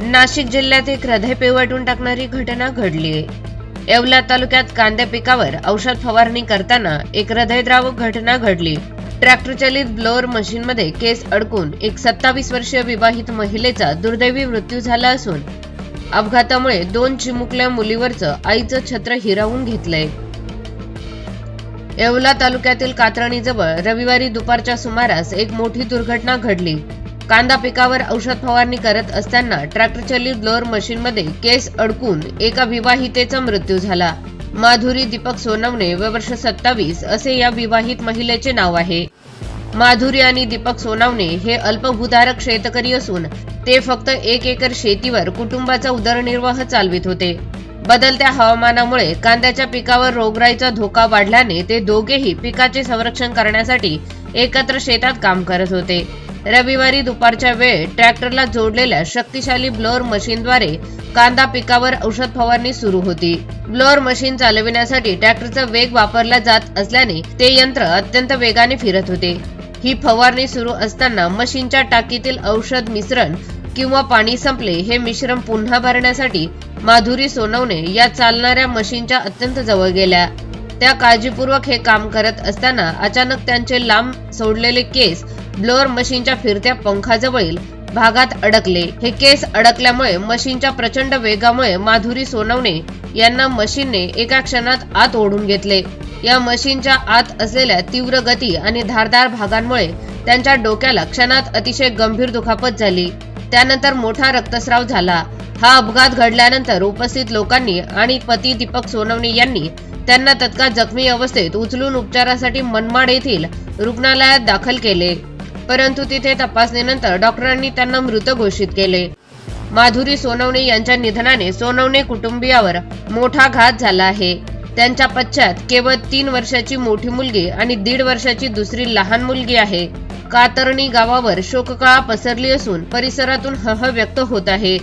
नाशिक जिल्ह्यात एक हृदय पिवटून टाकणारी घटना घडली. येवला तालुक्यात कांद्या पिकावर औषध फवारणी करताना एक हृदयद्रावक घटना घडली. ट्रॅक्टर चालित ब्लोअर मशीनमध्ये केस अडकून एक सत्तावीस वर्षीय विवाहित महिलेचा दुर्दैवी मृत्यू झाला असून अपघातामुळे दोन चिमुकल्या मुलीवरचं आईचं छत्र हिरावून घेतलंय. येवला तालुक्यातील कातरणीजवळ रविवारी दुपारच्या सुमारास एक मोठी दुर्घटना घडली. कांदा पिकावर औषध फवारणी करत असताना ट्रॅक्टरचलित ब्लोअर मशीनमध्ये केस अडकून एका विवाहितेचा मृत्यू झाला. माधुरी दीपक सोनवणे व वर्ष सत्तावीस असे या विवाहित महिलेचे नाव आहे. माधुरी आणि दीपक सोनावणे हे अल्पभूधारक शेतकरी असून ते फक्त एक एकर शेतीवर कुटुंबाचा उदरनिर्वाह चालवित होते. बदलत्या हवामानामुळे कांद्याच्या पिकावर रोगराईचा धोका वाढल्याने ते दोघेही पिकाचे संरक्षण करण्यासाठी एकत्र शेतात काम करत होते. रविवारी दुपारच्या वेळेत ट्रॅक्टरला जोडलेल्या शक्तिशाली ब्लोअर मशीनद्वारे कांदा पिकावर औषध फवारणी सुरू होती. ब्लोअर मशीन चालविण्यासाठी ट्रॅक्टरचा वेग वापरला जात असल्याने ते यंत्र अत्यंत वेगाने फिरत होते. ही फवारणी सुरू असताना मशीनच्या टाकीतील औषध मिश्रण किंवा पाणी संपले हे मिश्रण पुन्हा भरण्यासाठी माधुरी सोनवणे या चालणाऱ्या मशीनच्या अत्यंत जवळ गेल्या. त्या काळजीपूर्वक हे काम करत असताना अचानक त्यांचे लांब सोडलेले केस ब्लोअर मशीनच्या फिरत्या पंखाजवळील भागात अडकले. हे केस अडकल्यामुळे मशीनच्या प्रचंड वेगामुळे माधुरी सोनवणे यांना मशीनने एका क्षणात आत ओढून घेतले. या मशीनच्या आत असलेल्या तीव्र गती आणि धारदार भागांमुळे त्यांच्या डोक्याला क्षणात अतिशय गंभीर दुखापत झाली. त्यानंतर मोठा रक्तस्राव झाला. हा अपघात घडल्यानंतर उपस्थित लोकांनी आणि पती दीपक सोनवणे यांनी त्यांना तत्काळ जखमी अवस्थेत उचलून उपचारासाठी मनमाड येथील रुग्णालयात दाखल केले. परंतु तिथे तपासणीनंतर डॉक्टरांनी त्यांना मृत घोषित केले. माधुरी सोनवणे यांच्या निधनाने सोनवणे कुटुंबियावर मोठा घात झाला आहे. त्यांच्या पश्चात केवळ तीन वर्षाची मोठी मुलगी आणि दीड वर्षाची दुसरी लहान मुलगी आहे. कातरणी गावावर शोककळा पसरली असून परिसरातून हह व्यक्त होत आहे.